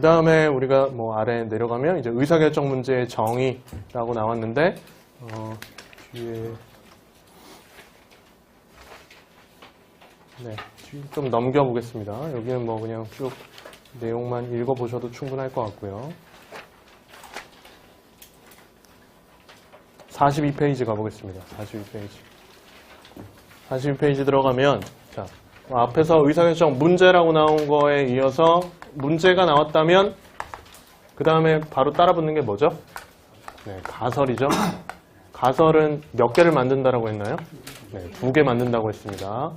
그 다음에 우리가 뭐 아래 내려가면 이제 의사결정 문제의 정의라고 나왔는데, 어, 뒤에, 네, 뒤좀 넘겨보겠습니다. 여기는 뭐 그냥 쭉 내용만 읽어보셔도 충분할 것 같고요. 42페이지 가보겠습니다. 42페이지. 42페이지 들어가면, 자, 앞에서 의사결정 문제라고 나온 거에 이어서 문제가 나왔다면, 그 다음에 바로 따라 붙는 게 뭐죠? 네, 가설이죠. 가설은 몇 개를 만든다라고 했나요? 네, 두 개 만든다고 했습니다.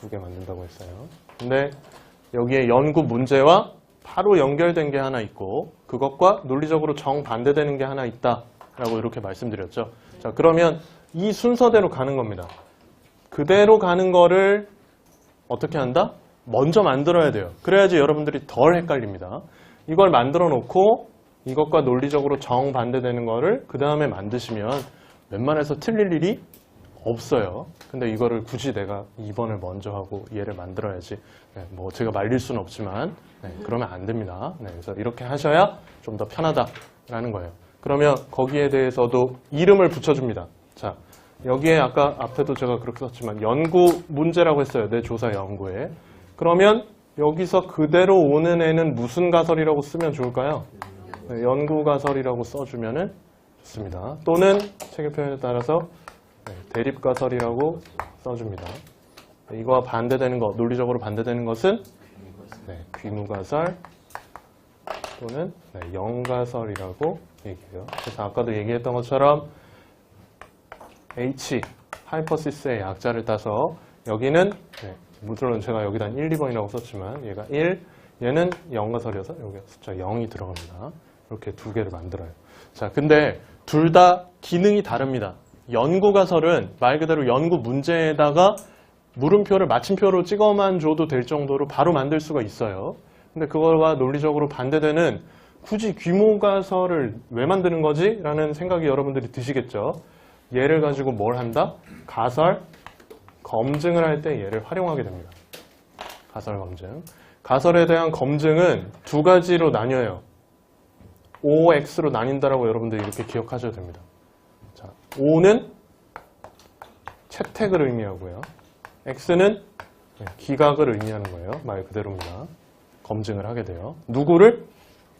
두 개 만든다고 했어요. 근데 여기에 연구 문제와 바로 연결된 게 하나 있고 그것과 논리적으로 정반대되는 게 하나 있다라고 이렇게 말씀드렸죠. 자, 그러면 이 순서대로 가는 겁니다. 그대로 가는 거를 어떻게 한다? 먼저 만들어야 돼요. 그래야지 여러분들이 덜 헷갈립니다. 이걸 만들어 놓고 이것과 논리적으로 정반대되는 거를 그 다음에 만드시면 웬만해서 틀릴 일이 없어요. 근데 이거를 굳이 내가 2번을 먼저 하고 얘를 만들어야지. 네, 뭐 제가 말릴 수는 없지만 네, 그러면 안 됩니다. 네, 그래서 이렇게 하셔야 좀 더 편하다라는 거예요. 그러면 거기에 대해서도 이름을 붙여줍니다. 자, 여기에 아까 앞에도 제가 그렇게 썼지만 연구 문제라고 했어요. 내 조사 연구에. 그러면 여기서 그대로 오는 애는 무슨 가설이라고 쓰면 좋을까요? 네, 연구 가설이라고 써주면은 좋습니다. 또는 책의 표현에 따라서 네, 대립 가설이라고 써줍니다. 네, 이거와 반대되는 것, 논리적으로 반대되는 것은 네, 귀무 가설 또는 네, 영가설이라고 얘기해요. 그래서 아까도 얘기했던 것처럼 H, 하이퍼시스의 약자를 따서 여기는 네, 물론 제가 여기다 1, 2번이라고 썼지만 얘가 1, 얘는 영가설이어서 여기 숫자 0이 들어갑니다. 이렇게 두 개를 만들어요. 자, 근데 둘 다 기능이 다릅니다. 연구가설은 말 그대로 연구 문제에다가 물음표를 마침표로 찍어만 줘도 될 정도로 바로 만들 수가 있어요. 근데 그거와 논리적으로 반대되는 굳이 귀모가설을 왜 만드는 거지? 라는 생각이 여러분들이 드시겠죠. 얘를 가지고 뭘 한다? 가설, 검증을 할 때 얘를 활용하게 됩니다. 가설 검증. 가설에 대한 검증은 두 가지로 나뉘어요. OX로 나뉜다라고 여러분들이 이렇게 기억하셔야 됩니다. 자, O는 채택을 의미하고요. X는 기각을 의미하는 거예요. 말 그대로입니다. 검증을 하게 돼요. 누구를?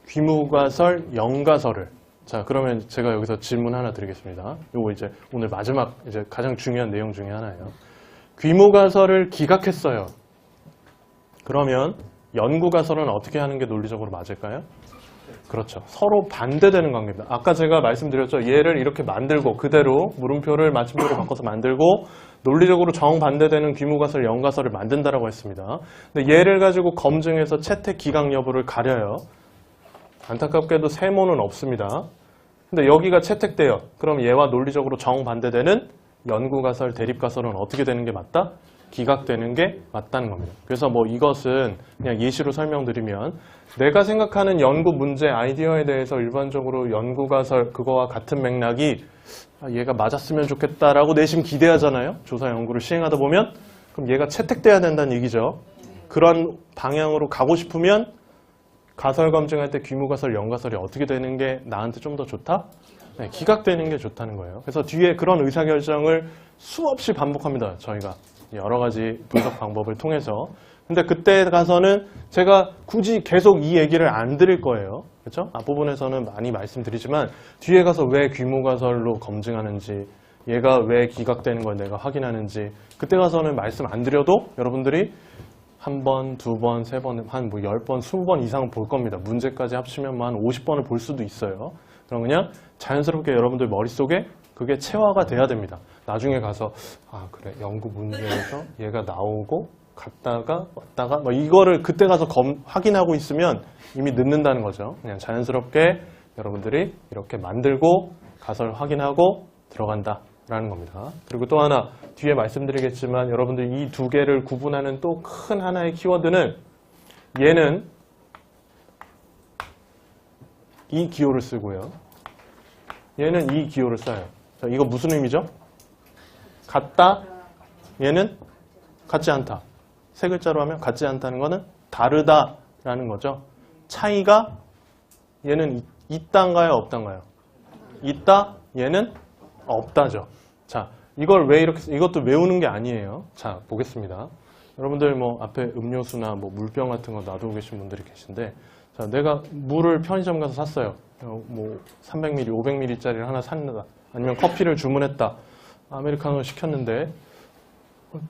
귀무가설, 영가설을. 자, 그러면 제가 여기서 질문 하나 드리겠습니다. 요거 이제 오늘 마지막 이제 가장 중요한 내용 중에 하나예요. 귀무가설을 기각했어요. 그러면 연구가설은 어떻게 하는 게 논리적으로 맞을까요? 그렇죠. 서로 반대되는 관계입니다. 아까 제가 말씀드렸죠. 얘를 이렇게 만들고 그대로 물음표를 마침표로 바꿔서 만들고 논리적으로 정반대되는 귀무가설, 영가설을 만든다라고 했습니다. 근데 얘를 가지고 검증해서 채택 기각 여부를 가려요. 안타깝게도 세모는 없습니다. 근데 여기가 채택돼요. 그럼 얘와 논리적으로 정반대되는 연구가설, 대립가설은 어떻게 되는 게 맞다? 기각되는 게 맞다는 겁니다. 그래서 뭐 이것은 그냥 예시로 설명드리면 내가 생각하는 연구 문제 아이디어에 대해서 일반적으로 연구가설 그거와 같은 맥락이 아, 얘가 맞았으면 좋겠다라고 내심 기대하잖아요. 조사 연구를 시행하다 보면 그럼 얘가 채택돼야 된다는 얘기죠. 그런 방향으로 가고 싶으면 가설 검증할 때 귀무가설, 영가설이 어떻게 되는 게 나한테 좀 더 좋다? 네, 기각되는 게 좋다는 거예요. 그래서 뒤에 그런 의사결정을 수없이 반복합니다. 저희가 여러 가지 분석 방법을 통해서. 근데 그때 가서는 제가 굳이 계속 이 얘기를 안 드릴 거예요. 그렇죠? 앞부분에서는 많이 말씀드리지만 뒤에 가서 왜 귀무가설로 검증하는지 얘가 왜 기각되는 걸 내가 확인하는지 그때 가서는 말씀 안 드려도 여러분들이 한 번, 두 번, 세 번, 한뭐열 번, 스무 번 이상 볼 겁니다. 문제까지 합치면 뭐한 50번을 볼 수도 있어요. 그럼 그냥 자연스럽게 여러분들 머릿속에 그게 체화가 돼야 됩니다. 나중에 가서 아 그래 연구 문제에서 얘가 나오고 갔다가 왔다가 뭐 이거를 그때 가서 검, 확인하고 있으면 이미 늦는다는 거죠. 그냥 자연스럽게 여러분들이 이렇게 만들고 가설 확인하고 들어간다 라는 겁니다. 그리고 또 하나 뒤에 말씀드리겠지만 여러분들 이 두 개를 구분하는 또 큰 하나의 키워드는 얘는 이 기호를 쓰고요. 얘는 이 기호를 써요. 자, 이거 무슨 의미죠? 같다. 얘는 같지 않다. 세 글자로 하면 같지 않다는 거는 다르다라는 거죠. 차이가 얘는 있- 있단가요, 없단가요? 있다, 얘는 없다죠. 자, 이걸 왜 이렇게, 이것도 외우는 게 아니에요. 자, 보겠습니다. 여러분들 뭐 앞에 음료수나 뭐 물병 같은 거 놔두고 계신 분들이 계신데, 자, 내가 물을 편의점 가서 샀어요. 어, 뭐 300ml, 500ml짜리를 하나 샀다. 아니면 커피를 주문했다. 아메리카노 시켰는데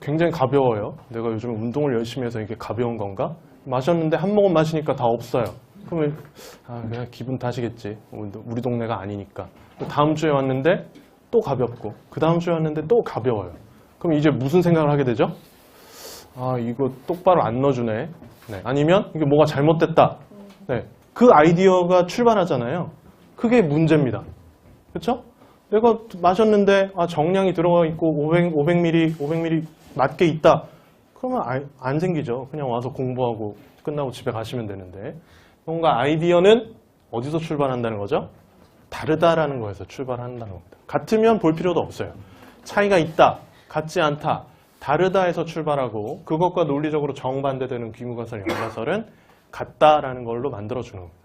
굉장히 가벼워요. 내가 요즘 운동을 열심히 해서 이게 가벼운 건가? 마셨는데 한 모금 마시니까 다 없어요. 그러면 아, 그냥 기분 탓이겠지. 우리 동네가 아니니까. 또 다음 주에 왔는데 또 가볍고 그 다음 주에 왔는데 또 가벼워요. 그럼 이제 무슨 생각을 하게 되죠? 아 이거 똑바로 안 넣어주네. 네. 아니면 이게 뭐가 잘못됐다. 네. 그 아이디어가 출발하잖아요. 그게 문제입니다. 그렇죠? 내가 마셨는데 아, 정량이 들어가 있고 500, 500ml, 500ml 맞게 있다. 그러면 아- 안 생기죠. 그냥 와서 공부하고 끝나고 집에 가시면 되는데 뭔가 아이디어는 어디서 출발한다는 거죠? 다르다라는 거에서 출발한다는 겁니다. 같으면 볼 필요도 없어요. 차이가 있다, 같지 않다, 다르다에서 출발하고 그것과 논리적으로 정반대되는 귀무가설, 연가설은 같다라는 걸로 만들어주는 겁니다.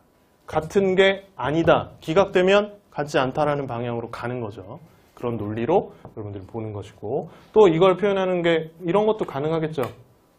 같은 게 아니다, 기각되면 같지 않다라는 방향으로 가는 거죠. 그런 논리로 여러분들이 보는 것이고 또 이걸 표현하는 게 이런 것도 가능하겠죠.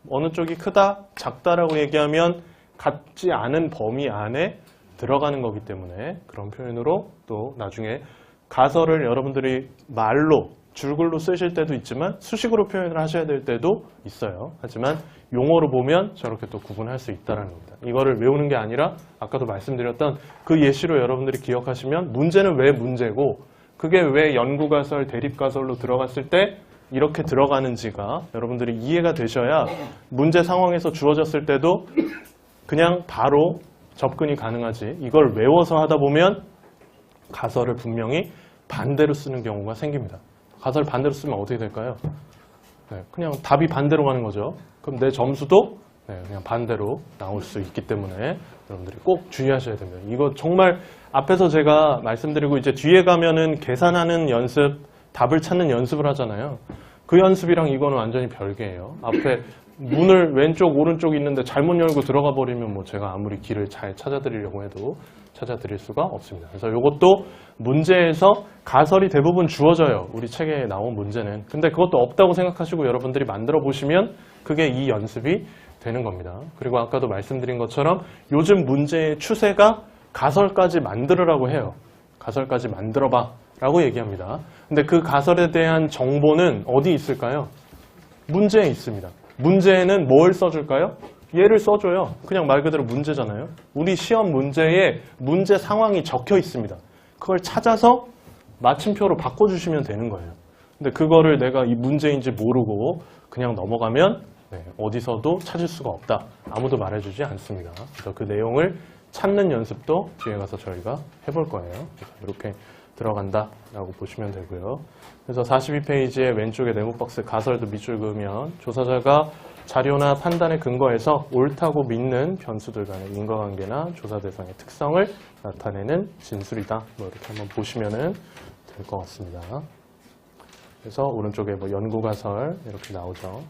어느 쪽이 크다, 작다라고 얘기하면 같지 않은 범위 안에 들어가는 거기 때문에 그런 표현으로 또 나중에 가설을 여러분들이 말로 줄글로 쓰실 때도 있지만 수식으로 표현을 하셔야 될 때도 있어요. 하지만 용어로 보면 저렇게 또 구분할 수 있다는 겁니다. 이거를 외우는 게 아니라 아까도 말씀드렸던 그 예시로 여러분들이 기억하시면 문제는 왜 문제고 그게 왜 연구가설, 대립가설로 들어갔을 때 이렇게 들어가는지가 여러분들이 이해가 되셔야 문제 상황에서 주어졌을 때도 그냥 바로 접근이 가능하지. 이걸 외워서 하다 보면 가설을 분명히 반대로 쓰는 경우가 생깁니다. 가설 반대로 쓰면 어떻게 될까요? 네, 그냥 답이 반대로 가는 거죠. 그럼 내 점수도 네, 그냥 반대로 나올 수 있기 때문에 여러분들이 꼭 주의하셔야 됩니다. 이거 정말 앞에서 제가 말씀드리고 이제 뒤에 가면은 계산하는 연습, 답을 찾는 연습을 하잖아요. 그 연습이랑 이거는 완전히 별개예요. 앞에 문을 왼쪽, 오른쪽 있는데 잘못 열고 들어가 버리면 뭐 제가 아무리 길을 잘 찾아드리려고 해도 찾아드릴 수가 없습니다. 그래서 이것도 문제에서 가설이 대부분 주어져요. 우리 책에 나온 문제는. 근데 그것도 없다고 생각하시고 여러분들이 만들어 보시면 그게 이 연습이 되는 겁니다. 그리고 아까도 말씀드린 것처럼 요즘 문제의 추세가 가설까지 만들으라고 해요. 가설까지 만들어봐 라고 얘기합니다. 근데 그 가설에 대한 정보는 어디 있을까요? 문제에 있습니다. 문제에는 뭘 써줄까요? 얘를 써줘요. 그냥 말 그대로 문제잖아요. 우리 시험 문제에 문제 상황이 적혀 있습니다. 그걸 찾아서 마침표로 바꿔주시면 되는 거예요. 근데 그거를 내가 이 문제인지 모르고 그냥 넘어가면 네, 어디서도 찾을 수가 없다. 아무도 말해주지 않습니다. 그래서 그 내용을 찾는 연습도 뒤에 가서 저희가 해볼 거예요. 이렇게 들어간다라고 보시면 되고요. 그래서 42페이지의 왼쪽에 네모 박스 가설도 밑줄 그으면 조사자가 자료나 판단에 근거해서 옳다고 믿는 변수들 간의 인과관계나 조사 대상의 특성을 나타내는 진술이다. 뭐 이렇게 한번 보시면은 될 것 같습니다. 그래서 오른쪽에 뭐 연구가설 이렇게 나오죠.